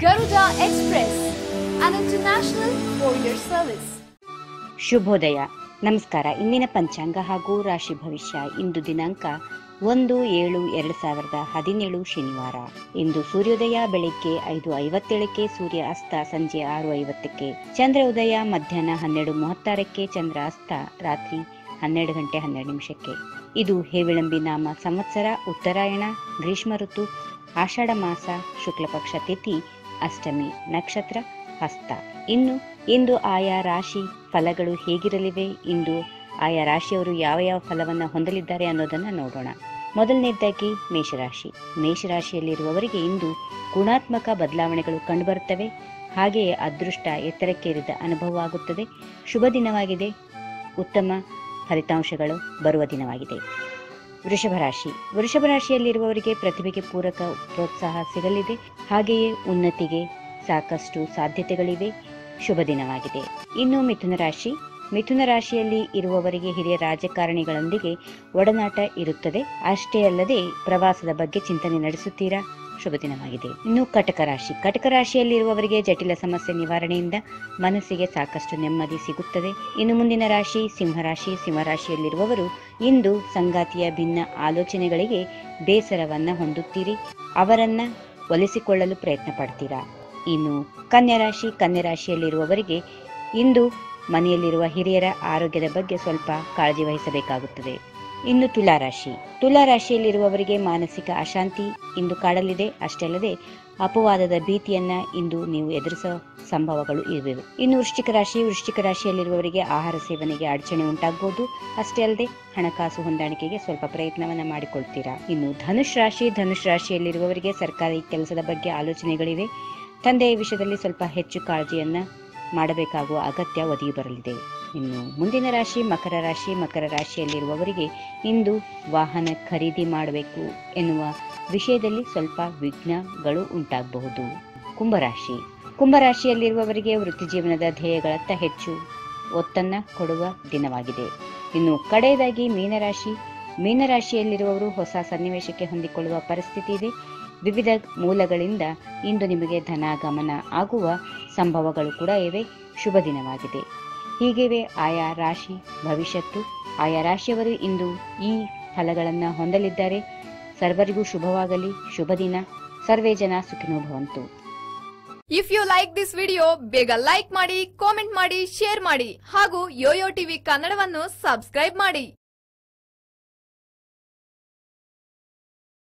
Garuda Express, an international courier service. ಶುಭೋದಯ. ನಮಸ್ಕಾರ. ಇಂದಿನ ಪಂಚಾಂಗ ಹಾಗೂ ರಾಶಿ ಭವಿಷ್ಯ. ಇಂದು ದಿನಾಂಕ ಒಂದು ಏಳು ಎರಡು ಸಾವಿರದ ಹದಿನೇಳು ಶನಿವಾರ. ಇಂದು ಸೂರ್ಯೋದಯ ಬೆಳಿಗ್ಗೆ ಐದು ಐವತ್ತೇಳಕ್ಕೆ ಸೂರ್ಯ ಅಸ್ತ ಸಂಜೆ ಆರು ಐವತ್ತಕ್ಕೆ ಚಂದ್ರ ಉದಯ ಮಧ್ಯಾಹ್ನ ಹನ್ನೆರಡು ಮೂವತ್ತಾರಕ್ಕೆ ಚಂದ್ರ ಅಸ್ತ ರಾತ್ರಿ ಹನ್ನೆರಡು ಗಂಟೆ ಹನ್ನೆರಡು ನಿಮಿಷಕ್ಕೆ. ಇದು ಹೇವಿಳಂಬಿ ನಾಮ ಸಂವತ್ಸರ ಉತ್ತರಾಯಣ ಗ್ರೀಷ್ಮ ಋತು ಆಷಾಢ ಮಾಸ ಶುಕ್ಲ ಪಕ್ಷ ತಿಥಿ ಅಷ್ಟಮಿ ನಕ್ಷತ್ರ ಹಸ್ತ. ಇನ್ನು, ಇಂದು ಆಯಾ ರಾಶಿ ಫಲಗಳು ಹೇಗಿರಲಿವೆ? ಇಂದು ಆಯಾ ರಾಶಿಯವರು ಯಾವ ಯಾವ ಫಲವನ್ನು ಹೊಂದಲಿದ್ದಾರೆ ಅನ್ನೋದನ್ನ ನೋಡೋಣ. ಮೊದಲನೇದಾಗಿ ಮೇಷರಾಶಿ. ಮೇಷರಾಶಿಯಲ್ಲಿರುವವರಿಗೆ ಇಂದು ಗುಣಾತ್ಮಕ ಬದಲಾವಣೆಗಳು ಕಂಡುಬರುತ್ತವೆ. ಹಾಗೆಯೇ ಅದೃಷ್ಟ ಎತ್ತರಕ್ಕೇರಿದ ಅನುಭವ ಆಗುತ್ತದೆ ಶುಭ ದಿನವಾಗಿದೆ. ಉತ್ತಮ ಫಲಿತಾಂಶಗಳು ಬರುವ ದಿನವಾಗಿದೆ. ವೃಷಭ ರಾಶಿ. ವೃಷಭ ರಾಶಿಯಲ್ಲಿರುವವರಿಗೆ ಪ್ರತಿಭೆಗೆ ಪೂರಕ ಪ್ರೋತ್ಸಾಹ ಸಿಗಲಿದೆ. ಹಾಗೆಯೇ ಉನ್ನತಿಗೆ ಸಾಕಷ್ಟು ಸಾಧ್ಯತೆಗಳಿವೆ. ಶುಭ ದಿನವಾಗಿದೆ. ಇನ್ನು ಮಿಥುನ ರಾಶಿ. ಮಿಥುನ ರಾಶಿಯಲ್ಲಿ ಇರುವವರಿಗೆ ಹಿರಿಯ ರಾಜಕಾರಣಿಗಳೊಂದಿಗೆ ಒಡನಾಟ ಇರುತ್ತದೆ. ಅಷ್ಟೇ ಅಲ್ಲದೆ ಪ್ರವಾಸದ ಬಗ್ಗೆ ಚಿಂತನೆ ನಡೆಸುತ್ತೀರಾ? ಶುಭ ದಿನವಾಗಿದೆ. ಇನ್ನು ಕಟಕ ರಾಶಿ. ಕಟಕ ರಾಶಿಯಲ್ಲಿರುವವರಿಗೆ ಜಟಿಲ ಸಮಸ್ಯೆ ನಿವಾರಣೆಯಿಂದ ಮನಸ್ಸಿಗೆ ಸಾಕಷ್ಟು ನೆಮ್ಮದಿ ಸಿಗುತ್ತದೆ. ಇನ್ನು ಮುಂದಿನ ರಾಶಿ ಸಿಂಹರಾಶಿ ಸಿಂಹರಾಶಿಯಲ್ಲಿರುವವರು ಇಂದು ಸಂಗಾತಿಯ ಭಿನ್ನ ಆಲೋಚನೆಗಳಿಗೆ ಬೇಸರವನ್ನ ಹೊಂದುತ್ತೀರಿ. ಅವರನ್ನ ಒಲಿಸಿಕೊಳ್ಳಲು ಪ್ರಯತ್ನ ಪಡ್ತೀರಾ? ಇನ್ನು ಕನ್ಯಾ ರಾಶಿ. ಕನ್ಯಾ ರಾಶಿಯಲ್ಲಿರುವವರಿಗೆ ಇಂದು ಮನೆಯಲ್ಲಿರುವ ಹಿರಿಯರ ಆರೋಗ್ಯದ ಬಗ್ಗೆ ಸ್ವಲ್ಪ ಕಾಳಜಿ ವಹಿಸಬೇಕಾಗುತ್ತದೆ. ಇನ್ನು ತುಲಾರಾಶಿ ತುಲಾರಾಶಿಯಲ್ಲಿರುವವರಿಗೆ ಮಾನಸಿಕ ಅಶಾಂತಿ ಇಂದು ಕಾಡಲಿದೆ. ಅಷ್ಟೇ ಅಲ್ಲದೆ ಅಪವಾದದ ಭೀತಿಯನ್ನ ಇಂದು ನೀವು ಎದುರಿಸೋ ಸಂಭವಗಳು ಇವೆ ಇನ್ನು ವೃಶ್ಚಿಕ ರಾಶಿ, ವೃಶ್ಚಿಕ ರಾಶಿಯಲ್ಲಿರುವವರಿಗೆ ಆಹಾರ ಸೇವನೆಗೆ ಅಡಚಣೆ ಉಂಟಾಗಬಹುದು ಅಷ್ಟೇ ಅಲ್ಲದೆ ಹಣಕಾಸು ಹೊಂದಾಣಿಕೆಗೆ ಸ್ವಲ್ಪ ಪ್ರಯತ್ನವನ್ನ ಮಾಡಿಕೊಳ್ತೀರಾ? ಇನ್ನು ಧನುಷ್ ರಾಶಿ, ಧನುಷ್ ರಾಶಿಯಲ್ಲಿರುವವರಿಗೆ ಸರ್ಕಾರಿ ಕೆಲಸದ ಬಗ್ಗೆ ಆಲೋಚನೆಗಳಿವೆ. ತಂದೆಯ ವಿಷಯದಲ್ಲಿ ಸ್ವಲ್ಪ ಹೆಚ್ಚು ಕಾಳಜಿಯನ್ನ ಮಾಡಬೇಕಾಗುವ ಅಗತ್ಯ ಒದಗಿ ಬರಲಿದೆ. ಇನ್ನು ಮುಂದಿನ ರಾಶಿ ಮಕರ ರಾಶಿ, ಮಕರ ರಾಶಿಯಲ್ಲಿರುವವರಿಗೆ ಇಂದು ವಾಹನ ಖರೀದಿ ಮಾಡಬೇಕು ಎನ್ನುವ ವಿಷಯದಲ್ಲಿ ಸ್ವಲ್ಪ ವಿಘ್ನಗಳು ಉಂಟಾಗಬಹುದು. ಕುಂಭರಾಶಿ ಕುಂಭರಾಶಿಯಲ್ಲಿರುವವರಿಗೆ ವೃತ್ತಿ ಜೀವನದ ಧ್ಯೇಯಗಳತ್ತ ಹೆಚ್ಚು ಒತ್ತನ್ನ ಕೊಡುವ ದಿನವಾಗಿದೆ. ಇನ್ನು ಕಡೆಯದಾಗಿ ಮೀನರಾಶಿ ಮೀನರಾಶಿಯಲ್ಲಿರುವವರು ಹೊಸ ಸನ್ನಿವೇಶಕ್ಕೆ ಹೊಂದಿಕೊಳ್ಳುವ ಪರಿಸ್ಥಿತಿ ಇದೆ. ವಿವಿಧ ಮೂಲಗಳಿಂದ ಇಂದು ನಿಮಗೆ ಧನಾಗಮನ ಆಗುವ ಸಂಭವಗಳು ಕೂಡ ಇವೆ. ಶುಭ ದಿನವಾಗಿದೆ. ಹೀಗಿವೆ ಆಯಾ ರಾಶಿ ಭವಿಷ್ಯತ್ತು. ಆಯಾ ರಾಶಿಯವರು ಇಂದು ಈ ಫಲಗಳನ್ನು ಹೊಂದಲಿದ್ದಾರೆ. ಸರ್ವರಿಗೂ ಶುಭವಾಗಲಿ. ಶುಭ ದಿನ. ಸರ್ವೇ ಜನ ಸುಖಿನೋ ಭವಂತು. If you like this video ಬೇಗ ಲೈಕ್ ಮಾಡಿ ಕಾಮೆಂಟ್ ಮಾಡಿ ಶೇರ್ ಮಾಡಿ ಹಾಗೂ ಯೋಯೋ ಟಿವಿ ಕನ್ನಡವನ್ನು ಸಬ್ಸ್ಕ್ರೈಬ್ ಮಾಡಿ.